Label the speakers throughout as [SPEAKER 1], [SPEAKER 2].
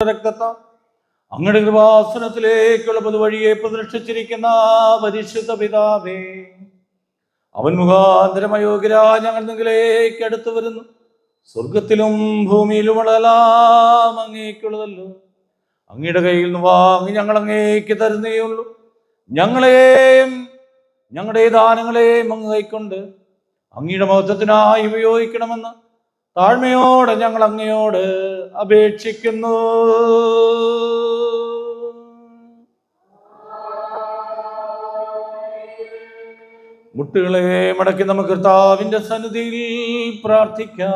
[SPEAKER 1] രക്തത്താൽ അങ്ങയുടെ കൃപാസനത്തിലേക്കുള്ള പൊതുവഴിയെ പ്രദർശിച്ചിരിക്കുന്ന പരിശുദ്ധ പിതാവേ അവൻ മുഖാന്തരം അയോഗ്യരാ ഞങ്ങൾ നിങ്ങളിലേക്ക് അടുത്തു വരുന്നു. സ്വർഗത്തിലും ഭൂമിയിലുമുള്ളതെല്ലാം അങ്ങേക്കുള്ളതല്ലോ. അങ്ങയുടെ കയ്യിൽ നിന്ന് വാങ്ങി ഞങ്ങൾ അങ്ങേക്ക് തരുന്നേയുള്ളൂ. ഞങ്ങളെയും ഞങ്ങളുടെ ദാനങ്ങളെയും അങ്ങ് കൈക്കൊണ്ട് അങ്ങയുടെ മഹത്വത്തിനായി ഉപയോഗിക്കണമെന്ന് താഴ്മയോടെ ഞങ്ങൾ അങ്ങയോട് അപേക്ഷിക്കുന്നു. മുട്ടുകളെ മടക്കി നമുക്ക് കർത്താവിന്റെ സന്നിധിയിൽ പ്രാർത്ഥിക്കാം.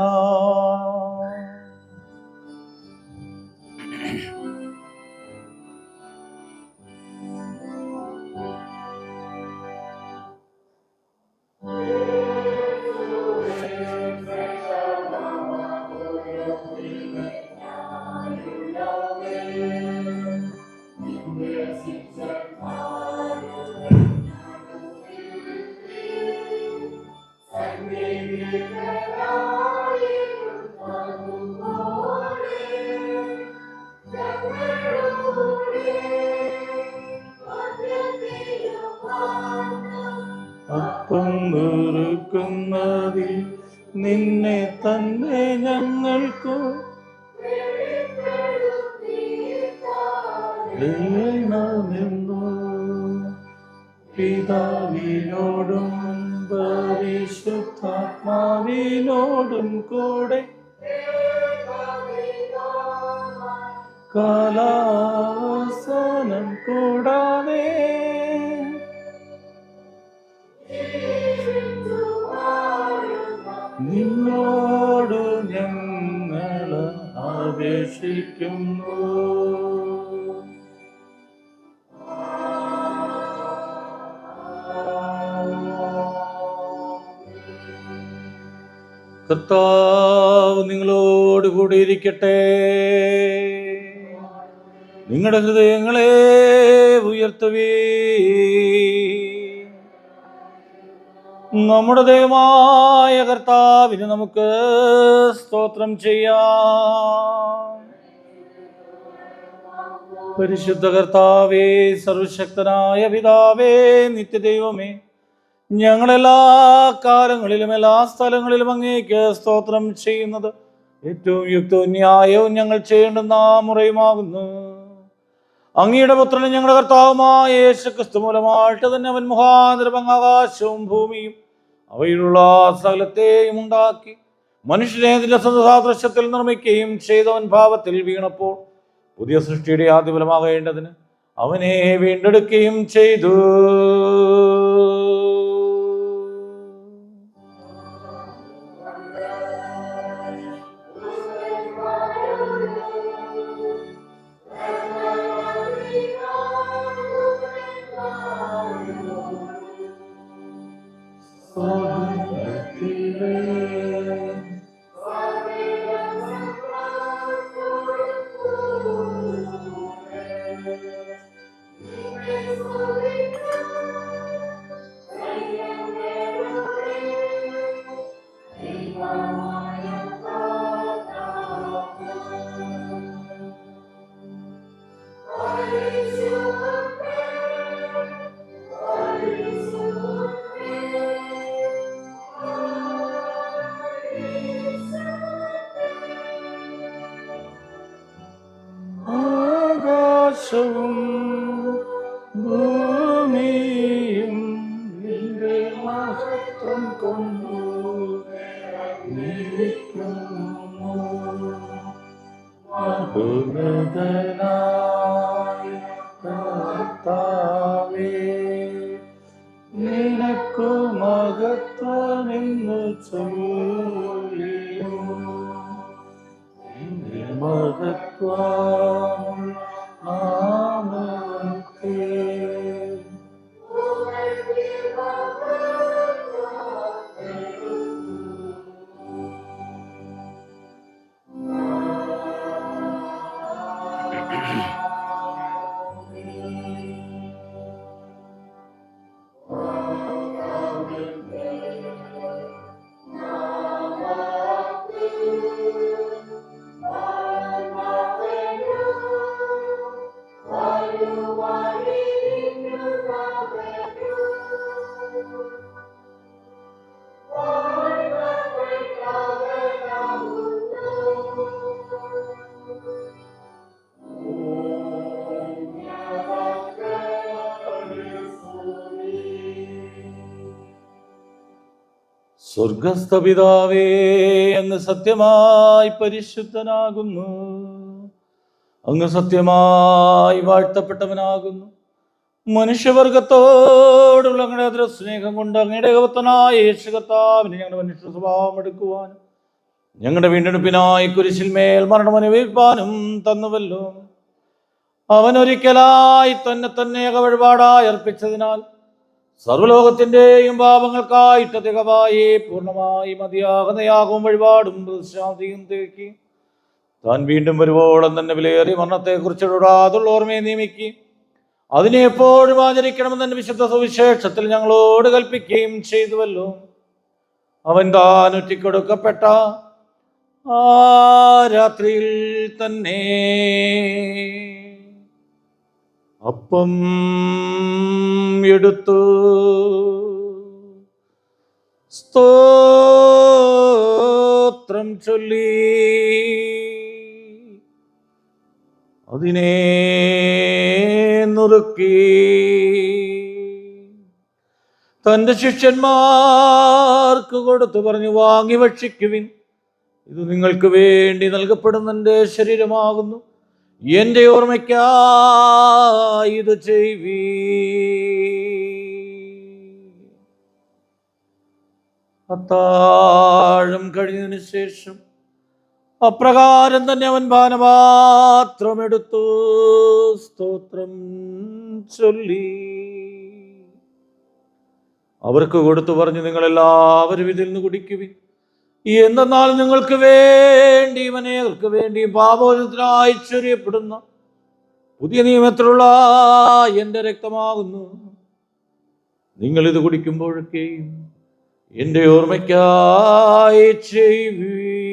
[SPEAKER 1] അപ്പം കാലാവസാനം കൂടാതെ നിന്നോട് ഞങ്ങൾ അപേക്ഷിക്കുന്നു. കർത്താവ് നിങ്ങളോട് കൂടി ഇരിക്കട്ടെ നിങ്ങളുടെ ഹൃദയങ്ങളെ ഉയർത്തുവീ. നമ്മുടെ ദൈവമായ കർത്താവിന് നമുക്ക് സ്തോത്രം ചെയ്യാം. പരിശുദ്ധ കർത്താവേ സർവശക്തനായ പിതാവേ നിത്യദൈവമേ ഞങ്ങളെല്ലാ കാലങ്ങളിലും എല്ലാ സ്ഥലങ്ങളിലും അങ്ങേക്ക് സ്തോത്രം ചെയ്യുന്നത് ഏറ്റവും യുക്തവും ന്യായവും ഞങ്ങൾ ചെയ്യേണ്ടുന്ന മുറയുമാകുന്നു. അങ്ങയുടെ പുത്രനും ഞങ്ങളുടെ കർത്താവുമായ യേശു ക്രിസ്തു മൂലമായിട്ട് തന്നെ അവൻ മുഖാന്തരം ആകാശവും ഭൂമിയും അവയിലുള്ള സകലത്തെയും ഉണ്ടാക്കി മനുഷ്യനെ അതിന്റെ സ്വന്തം സാദൃശ്യത്തിൽ നിർമ്മിക്കുകയും ചെയ്തവൻ ഭാവത്തിൽ വീണപ്പോൾ പുതിയ സൃഷ്ടിയുടെ ആദിഫലമാകേണ്ടതിന് അവനെ വീണ്ടെടുക്കുകയും ചെയ്തു. ആകാശവും മഹത്വമെന്നു മഹത്വാ നാമത്തെ സ്വർഗസ്ഥ പിതാവേ അങ്ങ് സത്യമായി പരിശുദ്ധനാകുന്നു. അങ്ങ് സത്യമായി വാഴ്ത്തപ്പെട്ടവനാകുന്നു. മനുഷ്യവർഗത്തോടുള്ള അങ്ങയുടെ സ്നേഹം കൊണ്ട് അങ്ങയുടെ ഏകവത്തനായ യേശു കർത്താവിനെ ഞങ്ങളുടെ മനുഷ്യ സ്വഭാവം എടുക്കുവാനും ഞങ്ങളുടെ വീണ്ടെടുപ്പിനായി കുരിശിൽ മേൽ മരണം അനുഭവിപ്പാനും തന്നുവല്ലോ. അവനൊരിക്കലായി തന്നെ തന്നെ ഏകവഴിപാടായി അർപ്പിച്ചതിനാൽ സർവലോകത്തിന്റെയും പാപങ്ങൾക്കായിട്ടധികമായി പൂർണമായി മതിയാകുന്നയാകും വഴിപാടും പ്രതിശാന്തിയും തേക്കി താൻ വീണ്ടും വരുവോളം തന്നെ വിലയേറിയ മരണത്തെക്കുറിച്ച് ഇടാതുള്ള ഓർമ്മയെ നിയമിക്കി. അതിനെ എപ്പോഴും ആചരിക്കണമെന്ന് തന്നെ വിശുദ്ധ സുവിശേഷത്തിൽ ഞങ്ങളോട് കൽപ്പിക്കുകയും ചെയ്തുവല്ലോ. അവൻ താൻ ഒറ്റിക്കൊടുക്കപ്പെട്ട ആ രാത്രിയിൽ തന്നെ അപ്പം എടുത്തു. സ്തോത്രം ചൊല്ലി. അതിനെ നുറുക്കി. തന്റെ ശിഷ്യന്മാർക്ക് കൊടുത്തു പറഞ്ഞു വാങ്ങി ഭക്ഷിക്കുവിൻ. ഇത് നിങ്ങൾക്ക് വേണ്ടി നൽകപ്പെടുന്ന എന്റെ ശരീരമാകുന്നു. എന്റെ ഓർമ്മയ്ക്കായി ഇത് ചെയ്വീ. അത്താഴം കഴിഞ്ഞതിന് ശേഷം അപ്രകാരം തന്നെ അവൻ പാനപാത്രമെടുത്തു സ്തോത്രം ചൊല്ലി. അവർക്ക് കൊടുത്തു പറഞ്ഞു നിങ്ങളെല്ലാവരും ഇതിൽ നിന്ന് കുടിക്കുവിൻ. എന്തെന്നാൽ നിങ്ങൾക്ക് വേണ്ടി അനേകർക്ക് വേണ്ടി പാപോചനത്തിനായി ചൊരിയപ്പെടുന്ന പുതിയ നിയമത്തിലുള്ള എന്റെ രക്തമാകുന്നു. നിങ്ങൾ ഇത് കുടിക്കുമ്പോഴൊക്കെയും എന്റെ ഓർമ്മയ്ക്കായി ചെയ്വീ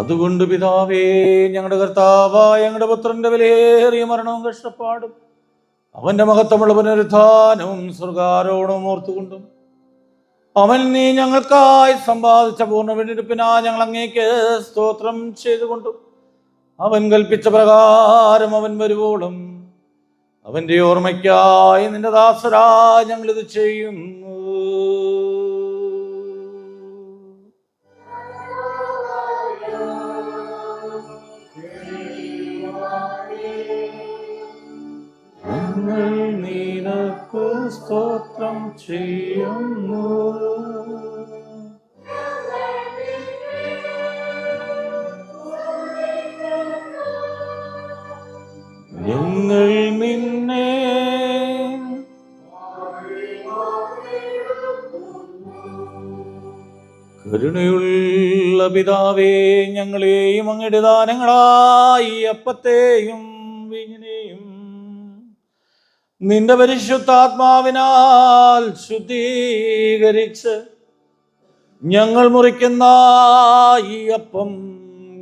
[SPEAKER 1] അതുകൊണ്ട് പിതാവേ ഞങ്ങളുടെ കർത്താവായ ഞങ്ങളുടെ പുത്രന്റെ വിലയേറിയ മരണവും കഷ്ടപ്പാടും അവന്റെ മഹത്വമുള്ള പുനരുദ്ധാനവും സ്വർഗാരോണവും ഓർത്തുകൊണ്ടും അവൻ നീ ഞങ്ങൾക്കായി സമ്പാദിച്ച പൂർണ വീണ്ടെടുപ്പിനാ ഞങ്ങൾ അങ്ങേക്ക് സ്തോത്രം ചെയ്തുകൊണ്ടും അവൻ കൽപ്പിച്ച പ്രകാരം അവൻ വരുവോളും. അവന്റെ ഓർമ്മയ്ക്കായി നിന്റെ ദാസരാ ഞങ്ങളിത് ചെയ്യുന്നു ചെയ്യുന്നു ഞങ്ങൾ നിന്നെ കരുണയുള്ള പിതാവേ ഞങ്ങളെയും അങ്ങയുടെ ദാനങ്ങളായി അപ്പത്തെയും നിന്റെ പരിശുദ്ധാത്മാവിനാൽ ശുദ്ധീകരിച്ച് ഞങ്ങൾ മുറിക്കുന്ന ഈ അപ്പം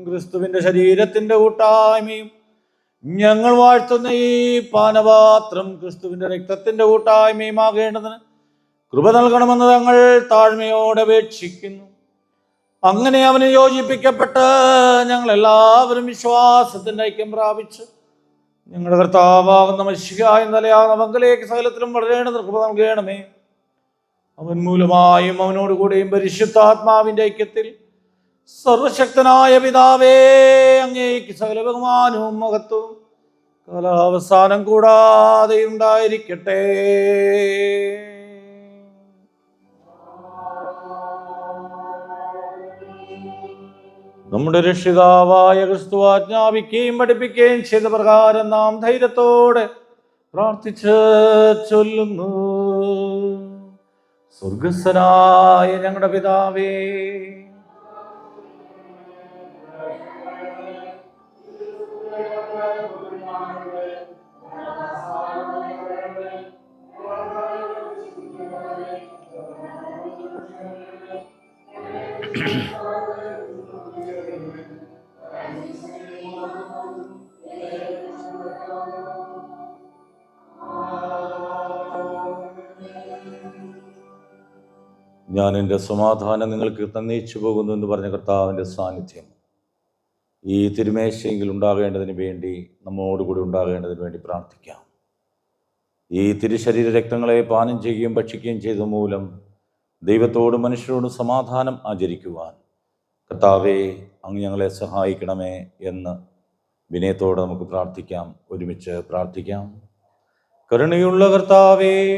[SPEAKER 1] ക്രിസ്തുവിന്റെ ശരീരത്തിന്റെ കൂട്ടായ്മയും ഞങ്ങൾ വാഴ്ത്തുന്ന ഈ പാനപാത്രം ക്രിസ്തുവിന്റെ രക്തത്തിന്റെ കൂട്ടായ്മയും ആകേണ്ടതിന് കൃപ നൽകണമെന്ന് ഞങ്ങൾ താഴ്മയോടെ അപേക്ഷിക്കുന്നു. അങ്ങനെ അവന് യോജിപ്പിക്കപ്പെട്ട് ഞങ്ങൾ എല്ലാവരും വിശ്വാസത്തിന്റെ ഐക്യം പ്രാപിച്ച് ഞങ്ങളുടെ കർത്താവാകുന്ന മനുഷ്യായ നിലയാകുന്ന മംഗലേക്ക് സകലത്തിലും വളരേണ്ട കൃപ നൽകണമേ. അവൻ മൂലമായും അവനോട് കൂടെയും പരിശുദ്ധാത്മാവിന്റെ ഐക്യത്തിൽ സർവശക്തനായ പിതാവേ അങ്ങേക്ക് സകല ബഹുമാനവും മഹത്വവും കാലാവസാനം കൂടാതെ ഉണ്ടായിരിക്കട്ടെ. നമ്മുടെ രക്ഷിതാവായ ക്രിസ്തു ആജ്ഞാപിക്കുകയും പഠിപ്പിക്കുകയും ചെയ്ത പ്രകാരം നാം ധൈര്യത്തോടെ പ്രാർത്ഥിച്ച് ചൊല്ലുന്നു. സ്വർഗസ്വനായ ഞങ്ങളുടെ പിതാവേ ഞാൻ എന്റെ സമാധാനം നിങ്ങൾക്ക് തന്നയിച്ചു പോകുന്നു എന്ന് പറഞ്ഞ കർത്താവിന്റെ സാന്നിധ്യം. ഈ തിരുമേശയെങ്കിൽ ഉണ്ടാകേണ്ടതിന് വേണ്ടി നമ്മോടുകൂടി ഉണ്ടാകേണ്ടതിന് വേണ്ടി പ്രാർത്ഥിക്കാം. ഈ തിരുശരീര രക്തങ്ങളെ പാനം ചെയ്യുകയും ഭക്ഷിക്കുകയും ചെയ്ത മൂലം ദൈവത്തോടും മനുഷ്യരോടും സമാധാനം ആചരിക്കുവാൻ കർത്താവെ അങ്ങ് ഞങ്ങളെ സഹായിക്കണമേ എന്ന് വിനയത്തോടെ നമുക്ക് പ്രാർത്ഥിക്കാം. ഒരുമിച്ച് പ്രാർത്ഥിക്കാം. കരുണയുള്ള കർത്താവേ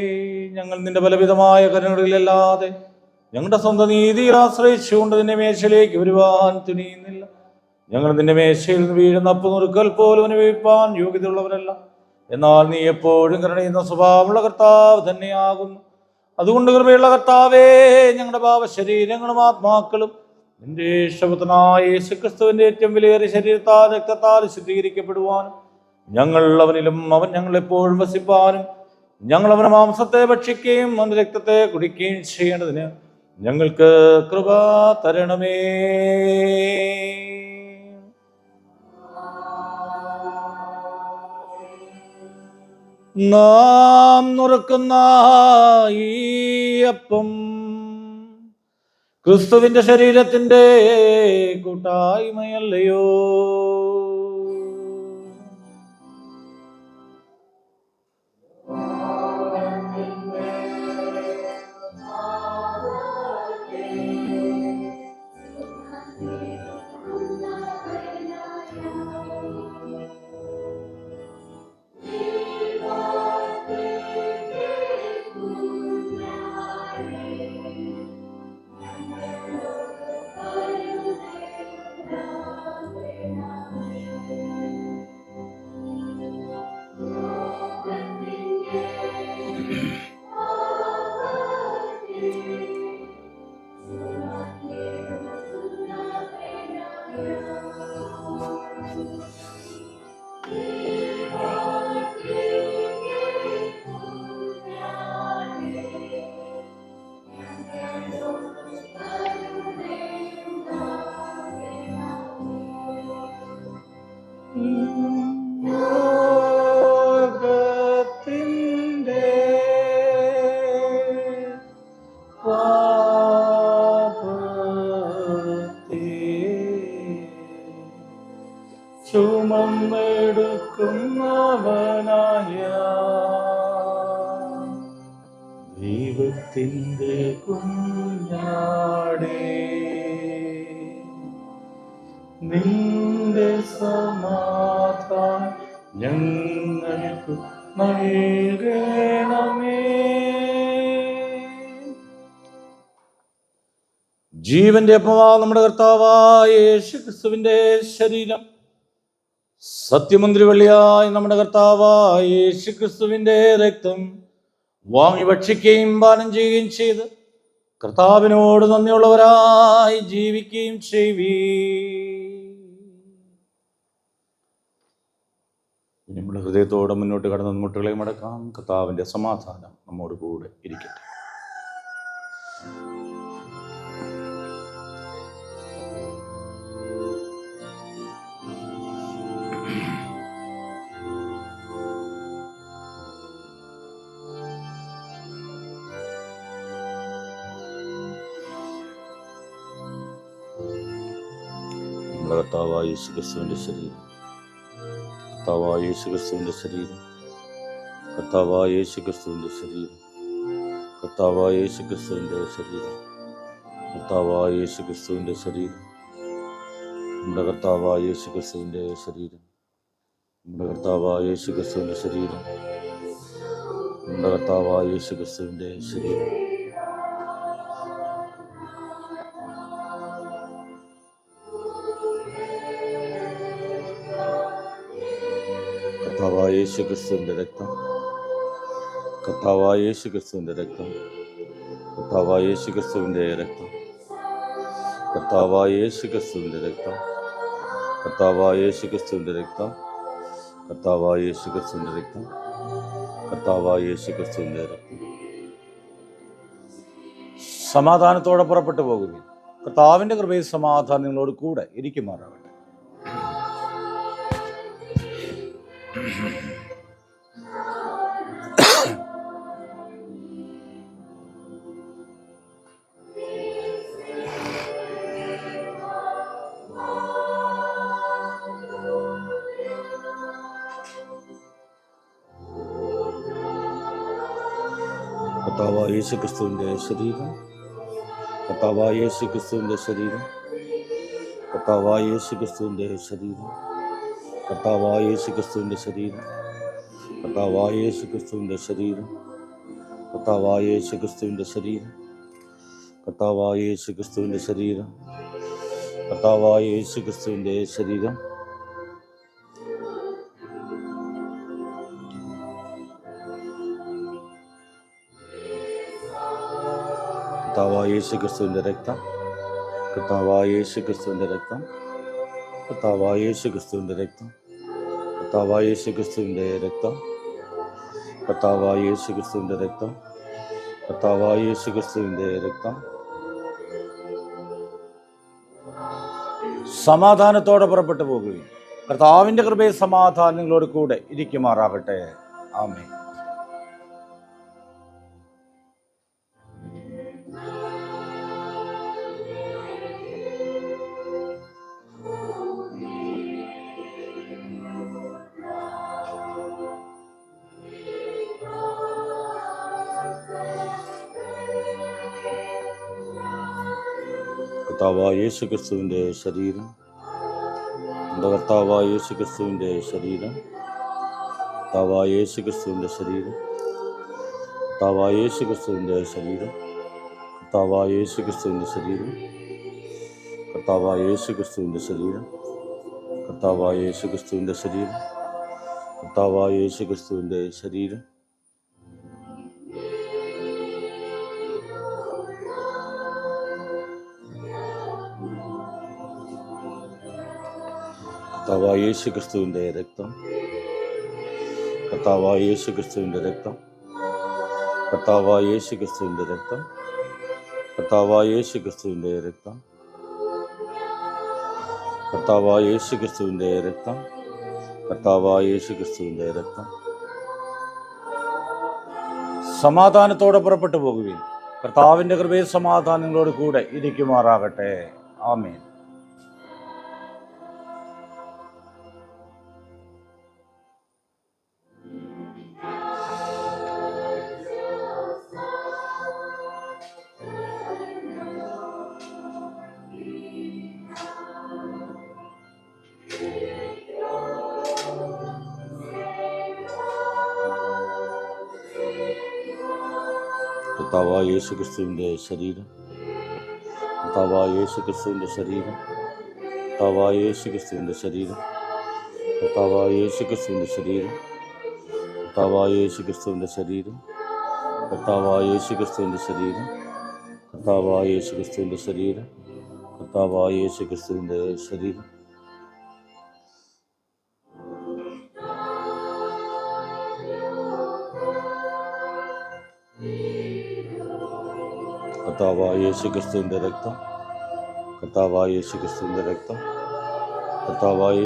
[SPEAKER 1] ഞങ്ങൾ നിന്റെ പലവിധമായ കരുണകളിലല്ലാതെ ഞങ്ങളുടെ സ്വന്തം നീതിയിൽ ആശ്രയിച്ചുകൊണ്ട് നിന്റെ മേശയിലേക്ക് വരുവാൻ തുനിയുന്നില്ല. ഞങ്ങൾ നിന്റെ മേശയിൽ നിന്ന് വീഴുന്ന അപ്പ് നുറുക്കൽ പോലും അനുഭവിപ്പാൻ യോഗ്യതയുള്ളവരല്ല. എന്നാൽ നീ എപ്പോഴും കരുണയുന്ന സ്വഭാവമുള്ള കർത്താവ് തന്നെയാകുന്നു. അതുകൊണ്ട് കൃപയുള്ള കർത്താവേ ഞങ്ങളുടെ ഭാവ ശരീരങ്ങളും ആത്മാക്കളും നിന്റെ ഇഷ്ടപുത്രനായ യേശുക്രിസ്തുവിന്റെ ഏറ്റവും വിലയേറിയ ശരീരത്താൽ രക്തത്താൽ ശുദ്ധീകരിക്കപ്പെടുവാനും ഞങ്ങൾ അവനിലും അവൻ ഞങ്ങൾ എപ്പോഴും വസിപ്പാനും ഞങ്ങൾ അവനെ മാംസത്തെ ഭക്ഷിക്കുകയും അവന്റെ രക്തത്തെ കുടിക്കുകയും ചെയ്യേണ്ടതിന് ഞങ്ങൾക്ക് കൃപ തരണമേ. നാം നുറുക്കുന്ന ഈയപ്പം ക്രിസ്തുവിന്റെ ശരീരത്തിന്റെ കൂട്ടായ്മയല്ലയോ? ജീവന്റെ അപ്പമാ നമ്മുടെ കർത്താവായ യേശു ശരീരം. സത്യമന്ത്രി വെള്ളിയായി നമ്മുടെ കർത്താവായ യേശു രക്തം വാങ്ങി ഭക്ഷിക്കുകയും പാനം ചെയ്യുകയും ചെയ്ത് കർത്താവിനോട് നന്ദിയുള്ളവരായി ജീവിക്കുകയും ചെയ്വീ. നമ്മുടെ ഹൃദയത്തോടെ മുന്നോട്ട് കടന്ന മുട്ടുകളെ മടക്കാം. കർത്താവിന്റെ സമാധാനം നമ്മോട് കൂടെ ഇരിക്കട്ടെ. യേശു ക്രിസ്തുവിന്റെ ശരീരം. കർത്താവായ യേശു ക്രിസ്തുവിന്റെ ശരീരം. കർത്താവായ യേശു ക്രിസ്തുവിന്റെ ശരീരം. കർത്താവായ യേശു ക്രിസ്തുവിന്റെ ശരീരം. കർത്താവായ ശരീരം. നമ്മുടെ കർത്താവായ യേശു ക്രിസ്തുവിന്റെ ശരീരം. നമ്മുടെ കർത്താവായ യേശു ക്രിസ്തുവിന്റെ ശരീരം. നമ്മുടെ കർത്താവായ യേശു ക്രിസ്തുവിന്റെ ശരീരം. യേശു ക്രിസ്തുവിന്റെ രക്തം. കർത്താവായ യേശു ക്രിസ്തുവിന്റെ രക്തം. കർത്താവായ യേശു ക്രിസ്തുവിന്റെ രക്തം. കർത്താവായ യേശു ക്രിസ്തുവിന്റെ രക്തം. കർത്താവായ യേശു ക്രിസ്തുവിന്റെ രക്തം. കർത്താവായ യേശു ക്രിസ്തുവിന്റെ രക്തം. കർത്താവായ യേശു ക്രിസ്തുവിന്റെ രക്തം. സമാധാനത്തോടെ പുറപ്പെട്ടു പോകുകയും കർത്താവിന്റെ കൃപയിൽ സമാധാനം നിങ്ങളോട് കൂടെ ഇരിക്കുമാറാവട്ടെ. കർത്താവായ യേശു ക്രിസ്തുവിന്റെ ശരീരം കർത്താവായ യേശു ക്രിസ്തുവിന്റെ ശരീരം കർത്താവായ യേശു ക്രിസ്തുവിന്റെ ശരീരം കർത്താവായ യേശു ക്രിസ്തുവിന്റെ ശരീരം. കർത്താവായ യേശു ക്രിസ്തുവിന്റെ ശരീരം. കർത്താവായ യേശു ക്രിസ്തുവിന്റെ ശരീരം. കർത്താവായ യേശു ക്രിസ്തുവിന്റെ ശരീരം. കർത്താവായ യേശു ക്രിസ്തുവിന്റെ ശരീരം. കർത്താവായ യേശു ക്രിസ്തുവിന്റെ രക്തം. കർത്താവായ യേശു ക്രിസ്തുവിന്റെ രക്തം. കർത്താവായ യേശു ക്രിസ്തുവിന്റെ രക്തം. കർത്താവായ യേശു ക്രിസ്തുവിന്റെ രക്തം. കർത്താവായ യേശു ക്രിസ്തുവിന്റെ രക്തം. കർത്താവായ യേശു ക്രിസ്തുവിന്റെ രക്തം. സമാധാനത്തോടെ പുറപ്പെട്ടു പോകുകയും കർത്താവിന്റെ കൃപയിൽ സമാധാനങ്ങളോട് കൂടെ ഇരിക്കുമാറാകട്ടെ. ആമേ കർത്താവായ യേശു ക്രിസ്തുവിന്റെ ശരീരം. എന്റെ കർത്താവായ യേശു ക്രിസ്തുവിന്റെ ശരീരം. കർത്താവായ യേശു ക്രിസ്തുവിന്റെ ശരീരം. കർത്താവായ യേശു ക്രിസ്തുവിന്റെ ശരീരം. കർത്താവായ യേശു ക്രിസ്തുവിന്റെ ശരീരം. കർത്താവായ യേശു ക്രിസ്തുവിന്റെ ശരീരം. കർത്താവായ യേശു ക്രിസ്തുവിന്റെ ശരീരം. കർത്താവായ യേശു ക്രിസ്തുവിന്റെ ശരീരം. കർത്താവായ യേശു ക്രിസ്തുവിന്റെ രക്തം. കർത്താവായ യേശു ക്രിസ്തുവിന്റെ രക്തം. കർത്താവായ യേശു ക്രിസ്തുവിന്റെ രക്തം. കർത്താവായ യേശു ക്രിസ്തുവിന്റെ രക്തം. കർത്താവായ യേശു ക്രിസ്തുവിന്റെ രക്തം. കർത്താവായ യേശു ക്രിസ്തുവിന്റെ രക്തം. സമാധാനത്തോടെ പുറപ്പെട്ടു പോകുകയും കർത്താവിന്റെ കൃപയിൽ സമാധാനങ്ങളോട് കൂടെ ഇരിക്കുമാറാകട്ടെ. ആമേൻ. യേശു ക്രിസ്തുവിന്റെ ശരീരം. കർത്താവായ യേശു ക്രിസ്തുവിന്റെ ശരീരം. കർത്താവായ യേശു ക്രിസ്തുവിന്റെ ശരീരം. കർത്താവായ യേശു ക്രിസ്തുവിന്റെ ശരീരം. കർത്താവായ യേശു ക്രിസ്തുവിന്റെ ശരീരം. കർത്താവായ യേശു ക്രിസ്തുവിന്റെ ശരീരം. കർത്താവായ യേശു ക്രിസ്തുവിന്റെ ശരീരം. കർത്താവായ യേശു ക്രിസ്തുവിന്റെ ശരീരം. കർത്താവായ യേശു ക്രിസ്തുവിന്റെ രക്തം. കർത്താവായ യേശു ക്രിസ്തുവിന്റെ രക്തം. കർത്താവായ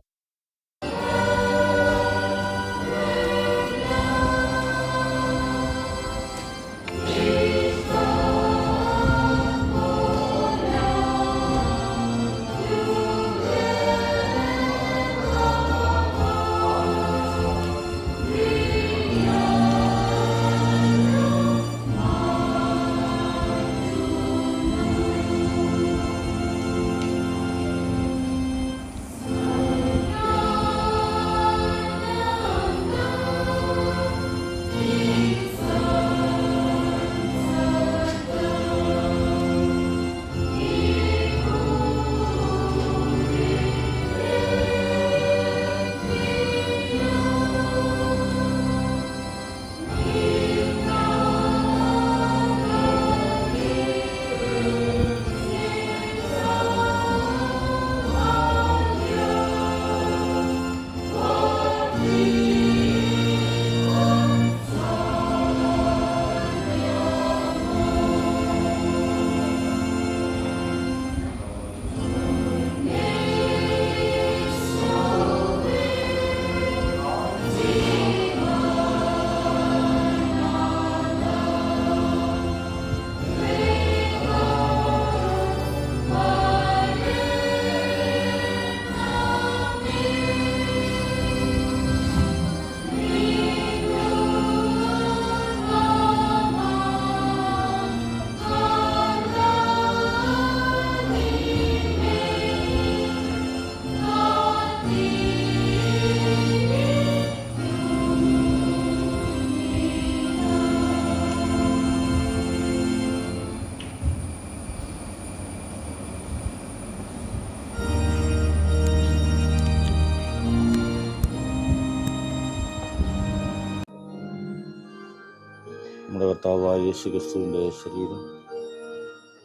[SPEAKER 1] യേശു ക്രിസ്തുവിന്റെ ശരീരം.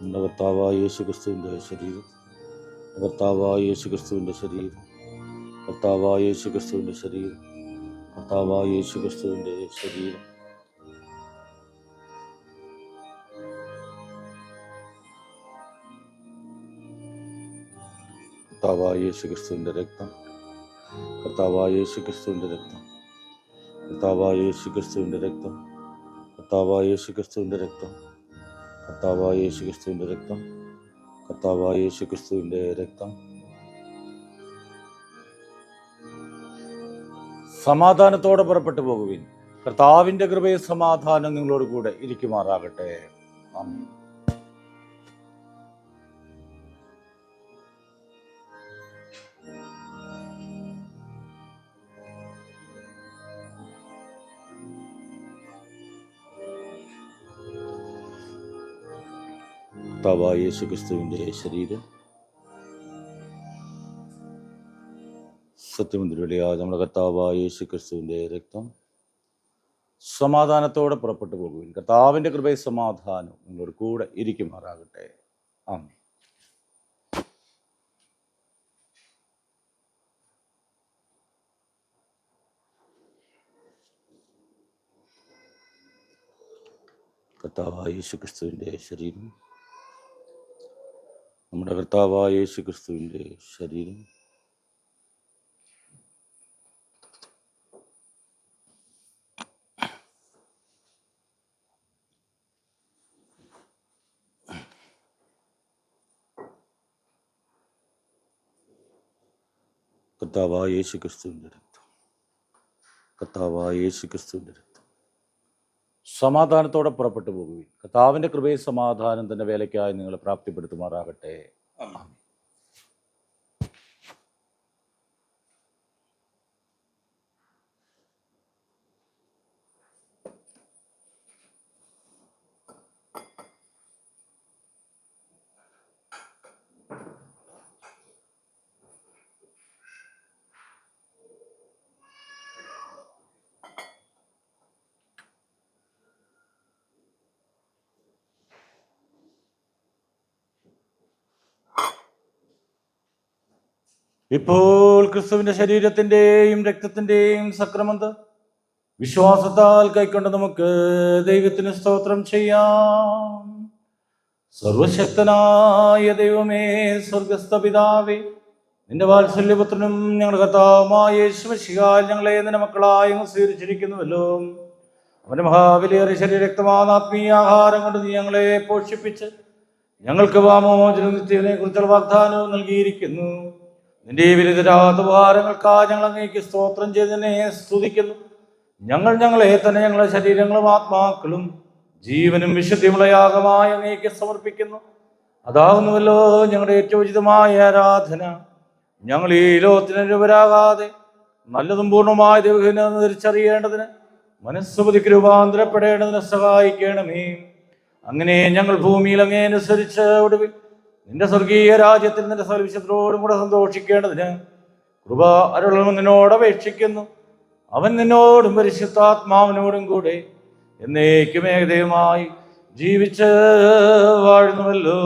[SPEAKER 1] നമ്മുടെ കർത്താവായ യേശു ക്രിസ്തുവിന്റെ ശരീരം കർത്താവായ യേശു ക്രിസ്തുവിന്റെ ശരീരം. കർത്താവായ യേശു ക്രിസ്തുവിന്റെ ശരീരം. കർത്താവായ യേശു ക്രിസ്തുവിന്റെ ശരീരം. കർത്താവായ യേശു ക്രിസ്തുവിന്റെ രക്തം. കർത്താവായ യേശു ക്രിസ്തുവിന്റെ രക്തം. കർത്താവായ യേശു ക്രിസ്തുവിന്റെ രക്തം. കർത്താവായ യേശു ക്രിസ്തുവിന്റെ രക്തം. കർത്താവായ യേശു ക്രിസ്തുവിന്റെ രക്തം. കർത്താവായ യേശു ക്രിസ്തുവിന്റെ രക്തം. സമാധാനത്തോടെ പുറപ്പെട്ടു പോകുവിൻ. കർത്താവിന്റെ കൃപയും സമാധാനം നിങ്ങളോട് കൂടെ ഇരിക്കുമാറാകട്ടെ. ആമേൻ. കർത്താവായ യേശു ക്രിസ്തുവിന്റെ ശരീരം സത്യമന്ത്രിയായ നമ്മുടെ കർത്താവായ യേശു ക്രിസ്തുവിന്റെ രക്തം സമാധാനത്തോടെ പുറപ്പെട്ടു പോകുവിൻ. കർത്താവിന്റെ കൃപയെ സമാധാനം നിങ്ങളുടെ കൂടെ ഇരിക്കുമാറാകട്ടെ. ആമേൻ. കർത്താവായ യേശു ക്രിസ്തുവിന്റെ ശരീരം നമ്മുടെ കർത്താവായ യേശു ക്രിസ്തുവിന്റെ ശരീരം. കർത്താവായ യേശു ക്രിസ്തുവിന്റെ രക്തം. കർത്താവായ യേശു ക്രിസ്തുവിന്റെ രക്തം. സമാധാനത്തോടെ പുറപ്പെട്ടു പോകുവിൻ. കർത്താവിന്റെ കൃപയും സമാധാനം തന്നെ വേലയ്ക്കായി നിങ്ങളെ പ്രാപ്തിപ്പെടുത്തുമാറാകട്ടെ. ആമേൻ. ഇപ്പോൾ ക്രിസ്തുവിന്റെ ശരീരത്തിന്റെയും രക്തത്തിന്റെയും സക്രമന്ത് വിശ്വാസത്താൽ കൈക്കൊണ്ട് നമുക്ക് ദൈവത്തിന് സ്തോത്രം ചെയ്യാം. സർവശക്തനായ ദൈവമേ സ്വർഗസ്ഥ പിതാവേ നിന്റെ വാത്സല്യപുത്രനും ഞങ്ങളുടെ കർത്താവുമായ യേശുവശികാൽ ഞങ്ങളെ നിന്റെ മക്കളായി സ്വീകരിച്ചിരിക്കുന്നുവല്ലോ. അവന്റെ മഹാവിലേറെ ശരീരക്തമാകുന്ന ആത്മീയാഹാരം കൊണ്ട് നീ ഞങ്ങളെ പോഷിപ്പിച്ച് ഞങ്ങൾക്ക് വാമോചന നിത്യവിനെ കുറിച്ചുള്ള വാഗ്ദാനവും നൽകിയിരിക്കുന്നു. നിന്റെ ഈ വിരുദ്ധരാത്ത ഉപഹാരങ്ങൾക്കായി ഞങ്ങൾ അങ്ങേക്ക് സ്തോത്രം ചെയ്തതിനെ സ്തുതിക്കുന്നു. ഞങ്ങൾ ഞങ്ങളെ തന്നെ ഞങ്ങളുടെ ശരീരങ്ങളും ആത്മാക്കളും ജീവനും വിശുദ്ധിയുമുള്ള യാഗമായി അങ്ങേക്ക് സമർപ്പിക്കുന്നു. അതാകുന്നുവല്ലോ ഞങ്ങളുടെ ഏറ്റവും ഉചിതമായ ആരാധന. ഞങ്ങൾ ഈ ലോകത്തിനൊരുവരാകാതെ നല്ലതും പൂർണമായ ദൈവഹിനെന്ന് തിരിച്ചറിയേണ്ടതിന് മനസ്സുപതിക്ക് രൂപാന്തരപ്പെടേണ്ടതിന് സഹായിക്കണമേ. അങ്ങനെ ഞങ്ങൾ ഭൂമിയിൽ അങ്ങേ അനുസരിച്ച് ഒടുവിൽ നിന്റെ സ്വർഗീയ രാജ്യത്തിൽ നിന്റെ സർവിശത്തോടും കൂടെ സന്തോഷിക്കേണ്ടതിന് കൃപ അരുളണം നിന്നോട് അപേക്ഷിക്കുന്നു. അവൻ നിന്നോടും പരിശുദ്ധാത്മാവിനോടും കൂടെ എന്നേക്കും ഏകദയമായി ജീവിച്ച് വാഴുന്നുവല്ലോ.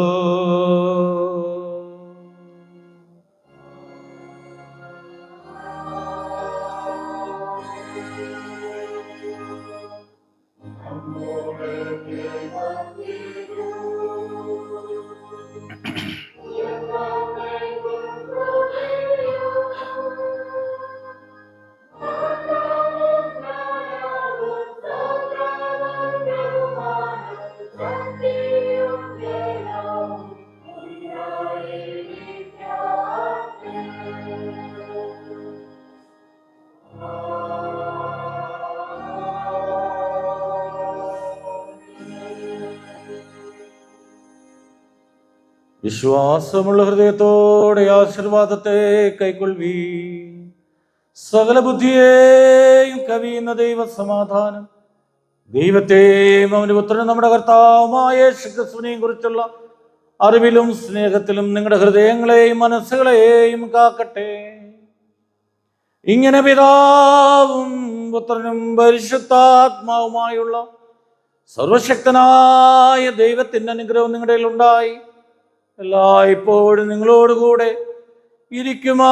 [SPEAKER 1] വിശ്വാസമുള്ള ഹൃദയത്തോടെ ആശീർവാദത്തെ കൈക്കൊള്ളി സകല ബുദ്ധിയെയും കവിയുന്ന ദൈവ സമാധാനം ദൈവത്തെയും അവന്റെ പുത്രനും നമ്മുടെ കർത്താവുമായ യേശുക്രിസ്തുവിനെയും കുറിച്ചുള്ള അറിവിലും സ്നേഹത്തിലും നിങ്ങളുടെ ഹൃദയങ്ങളെയും മനസ്സുകളെയും കാക്കട്ടെ. ഇങ്ങനെ പിതാവും പുത്രനും പരിശുദ്ധാത്മാവുമായുള്ള സർവശക്തനായ ദൈവത്തിന്റെ അനുഗ്രഹം നിങ്ങളുടെ ഉണ്ടായി എല്ലായ്പ്പോഴും നിങ്ങളോടുകൂടെ ഇരിക്കുമാറാകട്ടെ.